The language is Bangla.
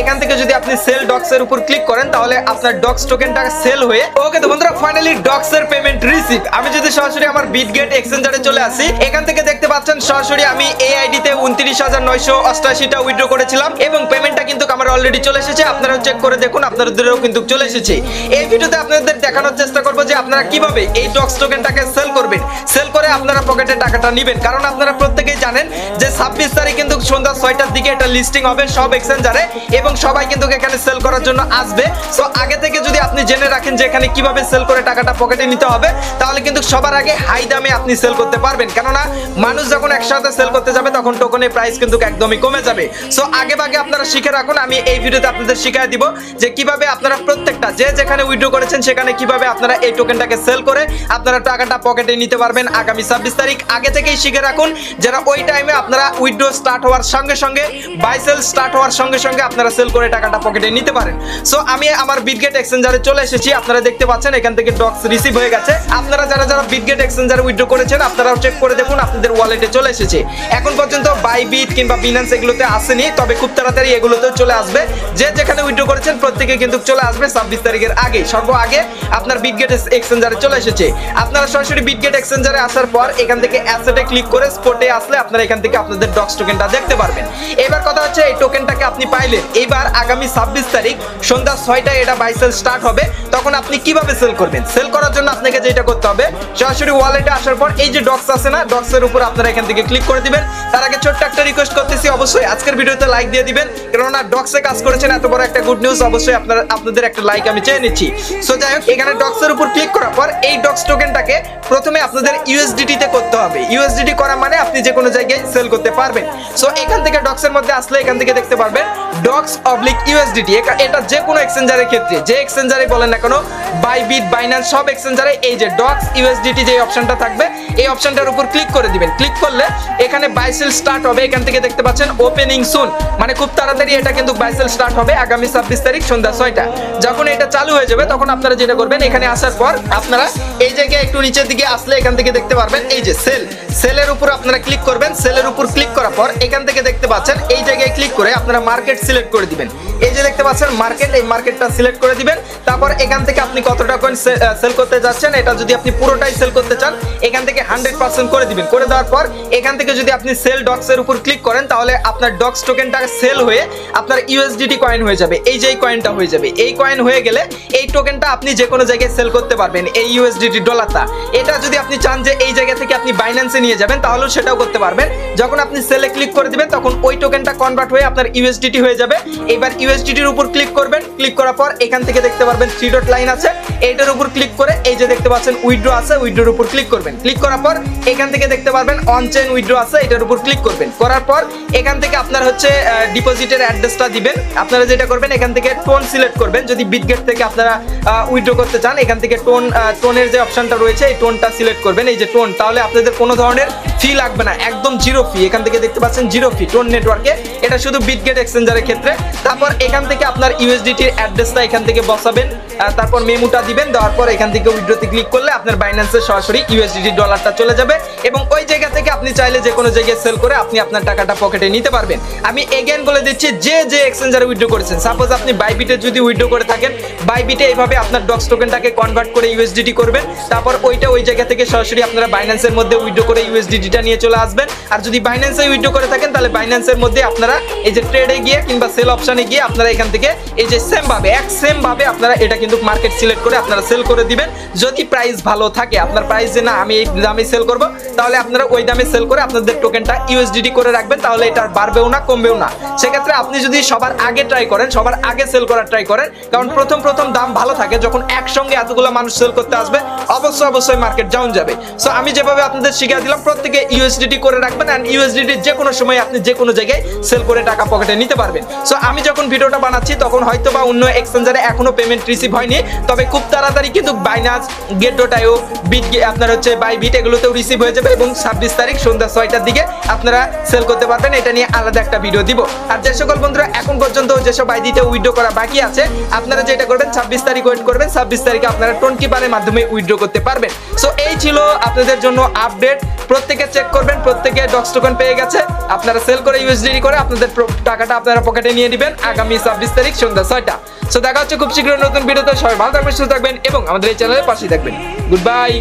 এখান থেকে যদি আপনি সেল ডক্স এর উপর ক্লিক করেন, তাহলে আপনার ডক্স টোকেনটা সেল হয়ে ওকে তো বন্ধুরা ফাইনালি ডক্স এর পেমেন্ট রিসিভ আমি যদি সরাসরি আমার বিটগেট এক্সচেঞ্জারে চলে আসি, এখান থেকে পাচ্ছেন সরাসরি আমি এই আইডিতে উনত্রিশ হাজার নয়শো অষ্টাশিটা উইথড্র করেছিলাম এবং পেমেন্টটা কিন্তু আমার অলরেডি চলে এসেছে। আপনারা চেক করে দেখুন আপনাদেরও কিন্তু চলে এসেছে। এই ভিডিওতে আপনাদের দেখানোর চেষ্টা করব যে আপনারা কীভাবে এই ডক্স টোকেনটাকে সেল করবেন। সেল করে আপনারা পকেটে টাকাটা নেবেন। কারণ আপনারা প্রত্যেকেই জানেন যে ছাব্বিশ তারিখ কিন্তু সন্ধ্যা ছয়টার দিকে এটা লিস্টিং হবে, সব এক্সচেঞ্জারে এবং সবাই কিন্তু এখানে সেল করার জন্য আসবে। সো আগে থেকে যদি আপনি জেনে রাখেন যে এখানে কীভাবে সেল করে টাকাটা পকেটে নিতে হবে, তাহলে কিন্তু সবার আগে হাই দামে আপনি সেল করতে পারবেন। কেননা মানুষ যখন একসাথে সেল করতে যাবে, তখন টোকনের প্রাইস কিন্তু একদমই কমে যাবে। সো আগে ভাগে আপনারা শিখে রাখুন, আমি এই ভিডিওতে আপনাদের শিখিয়ে দিব যে কীভাবে আপনারা প্রত্যেকটা, যে যেখানে উইড্রো করেছেন, সেখানে কীভাবে আপনারা এই টোকেনটাকে সেল করে আপনারা টাকাটা পকেটে নিতে পারবেন আগামী ছাব্বিশ তারিখ। আগে থেকেই শিখে রাখুন, যারা ওই টাইমে আপনারা উইড্রো স্টার্ট হওয়ার সঙ্গে সঙ্গে বাই সেল স্টার্ট হওয়ার সঙ্গে সঙ্গে আপনারা সেল করে টাকাটা পকেটে নিতে পারেন। সো আমি আমার বিটগেট এক্সচেঞ্জারে চলে এসেছি, আপনারা দেখতে পাচ্ছেন, এখান থেকে ডক্স রিসিভ হয়ে গেছে। আপনারা যারা যারা বিটগেট এক্সচেঞ্জারে উইড্রো করেছেন, আপনারাও চেক করে দেখুন, আপনাদের ওয়ালেটে চলে এসেছে। এখন পর্যন্ত বাইবিট কিংবা বিনান্স এগুলোতে আসেনি, তবে খুব তাড়াতাড়ি এগুলোতেও চলে আসবে। যে যেখানে উইড্রো করেছেন প্রত্যেকে কিন্তু চলে আসবে ছাব্বিশ তারিখের আগে সর্ব আগে আপনার বিটগেট এক্সচেঞ্জারে চলে এসেছে। আপনারা সরাসরি বিটগেট এক্সচেঞ্জারে আসার পর এখান থেকে অ্যাসেটে ক্লিক করে স্পটে আসলে আপনারা এখান থেকে আপনাদের ডক্স টোকেনটা দেখতে পারবেন। এবার কথা হচ্ছে এই টোকেনটাকে আপনি পাইলেন। এবার আগামী ছাব্বিশ তারিখ সন্ধ্যা ছয়টায় এটা বাই সেল স্টার্ট হবে। তখন আপনি কীভাবে সেল করবেন? সেল করার জন্য আপনাকে যেটা করতে হবে, সরাসরি ওয়ালেটে আসার পর এই যে ডক্স আছে না ডক্সের উপর আপনারা এখান থেকে ক্লিক করে দিবেন। তার আগে ছোট্ট একটা রিকোয়েস্ট করতেছি। অবশ্যই আজকের ভিডিওতে লাইক দিয়ে দিবেন। কেননা ডক্সে কাজ করেছেন, এত বড় একটা গুড নিউজ অবশ্যই আপনারা, আপনাদের একটা লাইক আমি চেয়ে নিচ্ছি। সো যাই হোক, এখানে ডক্সের উপর ক্লিক করার পর এই ডক্স টোকেনটাকে প্রথমে আপনাদের ইউএসডিটি তে করতে হবে। ইউএসডিটি করা মানে আপনি যে কোনো জায়গায় সেল করতে পারবেন। সো এখান থেকে ডক্সের মধ্যে আসলে এখান থেকে দেখতে পারবেন ডক্স অবলিক ইউএসডিটি এটা যে কোনো এক্সচেঞ্জারের ক্ষেত্রে, যে এক্সচেঞ্জারে বলেন না কেন বাইবিট বাইন্যান্স সব এক্সচেঞ্জারে এই যে ডক্স ইউএসডিটি যে অপশনটা থাকবে, এই অপশনটার উপর ক্লিক করে দিবেন। ক্লিক করলে এখানে বাইসেল স্টার্ট হবে, এখান থেকে দেখতে পাচ্ছেন ওপেনিং সুন মানে খুব তাড়াতাড়ি এটা কিন্তু বাইসেল স্টার্ট হবে আগামী ছাব্বিশ তারিখ সন্ধ্যা ছয়টা। যখন এটা চালু হয়ে যাবে, তখন আপনারা যেটা করবেন, এখানে আসার পর আপনারা এই জায়গায় একটু নিচের দিকে আসলে এখান থেকে দেখতে পারবেন, এই যে সেল সেলের উপর আপনারা ক্লিক করবেন সেলের উপর ক্লিক করার পর এখান থেকে দেখতে পাচ্ছেন, এই জায়গায় ক্লিক করে আপনারা মার্কেট সিলেক্ট করে দিবেন। এই যে দেখতে পাচ্ছেন মার্কেট এই মার্কেটটা সিলেক্ট করে দিবেন। তারপর এখান থেকে আপনি কতটা কয়েন সেল করতে যাচ্ছেন, এটা যদি আপনি পুরোটাই সেল করতে চান, এখান থেকে হান্ড্রেড পার্সেন্ট করে দিবেন। করে দেওয়ার পর এখান থেকে যদি আপনি সেল ডক্স এর উপর ক্লিক করেন, তাহলে আপনার ডক্স টোকেনটা সেল হয়ে আপনার ইউএসডিটি কয়েন হয়ে যাবে। এই যে কয়েনটা হয়ে যাবে। এই কয়েন হয়ে গেলে এই টোকেনটা আপনি যে কোনো জায়গায় সেল করতে পারবেন, এই ইউএসডিটি ডলারটা এটা যদি আপনি চান যে এই জায়গা থেকে আপনি বাইন্যান্সে নিয়ে যাবেন, তাহলেও সেটাও করতে পারবেন। যখন আপনি সেলে ক্লিক করে দিবেন, তখন ওই টোকেনটা কনভার্ট হয়ে আপনার ইউএসডিটি হয়ে যাবে। এবার ইউএসডিটির উপর ক্লিক করবেন। ক্লিক করার পর এখান থেকে দেখতে পারবেন থ্রি ডট লাইন আছে। এইটার উপর ক্লিক করে এই যে দেখতে পাচ্ছেন উইড্রো আছে উইড্রোর উপর ক্লিক করবেন। ক্লিক করার পর এখান থেকে দেখতে পারবেন অন চেন উইথড্র আছে, এটার উপর ক্লিক করবেন। করার পর এখান থেকে আপনার হচ্ছে ডিপোজিটের অ্যাড্রেসটা দিবেন। আপনারা যেটা করবেন, এখান থেকে টোন সিলেক্ট করবেন। যদি বিটগেট থেকে আপনারা উইড্রো করতে চান, এখান থেকে টোন টোনের যে অপশনটা রয়েছে, এই টোনটা সিলেক্ট করবেন। এই যে টোন তাহলে আপনাদের কোনো ধরনের ফি লাগবে না, একদম জিরো ফি এখান থেকে দেখতে পাচ্ছেন জিরো ফি টোন নেটওয়ার্কে। এটা শুধু বিটগেট এক্সচেঞ্জারের ক্ষেত্রে। তারপর এখান থেকে আপনার ইউএসডিটির অ্যাড্রেসটা এখান থেকে বসাবেন। তারপর মেমুটা দিবেন, দেওয়ার পর এখান থেকে উইথড্রোতে ক্লিক করলে আপনার বাইন্যান্সে সরাসরি ইউএসডিটি ডলারটা চলে যাবে। এবং ওই জায়গা থেকে আপনি চাইলে যে কোনো জায়গায় সেল করে আপনি আপনার টাকাটা পকেটে নিতে পারবেন। আমি এগেন বলে দিচ্ছি, যে যে এক্সচেঞ্জারে উইড্রো করেছেন সাপোজ আপনি বাইবিটে যদি উইথড্রো করে থাকেন বাইবিটে এইভাবে আপনার ডক্স টোকেনটাকে কনভার্ট করে ইউএসডিটি করবেন। তারপর ওইটা ওই জায়গা থেকে সরাসরি আপনারা বাইন্যান্সের মধ্যে উইড্রো করে ইউএসডিটিটা নিয়ে চলে আসবেন। আর যদি বাইন্যান্সে উইথড্রো করে থাকেন, তাহলে বাইন্যান্সের মধ্যে আপনারা এই যে ট্রেডে গিয়ে কিংবা সেল অপশনে গিয়ে আপনারা এখান থেকে এই যে সেম ভাবে, এক সেম ভাবে আপনারা এটা কিন্তু মার্কেট সিলেক্ট করে আপনারা সেল করে দিবেন। যদি প্রাইস ভালো থাকে, আপনার প্রাইস যে না, আমি এই দামে সেল করব, তাহলে আপনারা ওই দামে সেল করে আপনাদের টোকেনটা ইউএসডিটি করে রাখবেন, তাহলে এটা বাড়বেও না, কমবেও না। সেক্ষেত্রে আপনি যদি সবার আগে ট্রাই করেন, সবার আগে সেল করার ট্রাই করেন, কারণ প্রথম প্রথম দাম ভালো থাকে, যখন একসঙ্গে এতগুলো মানুষ সেল করতে আসবে, অবশ্যই অবশ্যই মার্কেট ডাউন যাবে। সো আমি যেভাবে আপনাদের শিখিয়ে দিলাম, প্রত্যেকে ইউএসডিটি করে রাখবেন অ্যান্ড ইউএসডিটি যে কোনো সময় আপনি যে কোনো জায়গায় সেল করে টাকা পকেটে নিতে পারবেন। সো আমি যখন ভিডিওটা বানাচ্ছি, তখন হয়তো বা অন্য এক্সচেঞ্জারে এখনও পেমেন্ট রিসিভ হয়নি, তবে খুব তাড়াতাড়ি কিন্তু বাইনাস গেটোটায়ও বিট আপনার হচ্ছে বাই বিট এগুলোতেও রিসিভ হয়ে যাবে এবং ছাব্বিশ তারিখ সন্ধ্যা ছয়টার দিকে আপনারা সেল করতে পারবেন, এটা নিয়ে আলাদা একটা ভিডিও দিব। আর যে সকল বন্ধুরা এখন পর্যন্ত যেসব আইডিতে উইথড্র করা বাকি আছে, আপনারা যেটা করবেন, ছাব্বিশ তারিখ ওয়েট করবেন, ছাব্বিশ তারিখে আপনারা টোয়েন্টি পারের মাধ্যমে উইড্রো করতে পারবেন। সো এই ছিল আপনাদের জন্য আপডেট প্রত্যেকে চেক করবেন, প্রত্যেকে ডক্স টোকেন পেয়ে গেছে। আপনারা সেল করে ইউএসডি করে আপনাদের টাকাটা আপনারা পকেটে নিয়ে নেবেন আগামী ছাব্বিশ তারিখ সন্ধ্যা ছয়টা। সো দেখা হচ্ছে খুব শীঘ্রই নতুন ভিডিওতে। সবাই ভালো থাকবেন, সুস্থ থাকবেন এবং আমাদের এই চ্যানেলের পাশে থাকবেন। Good bye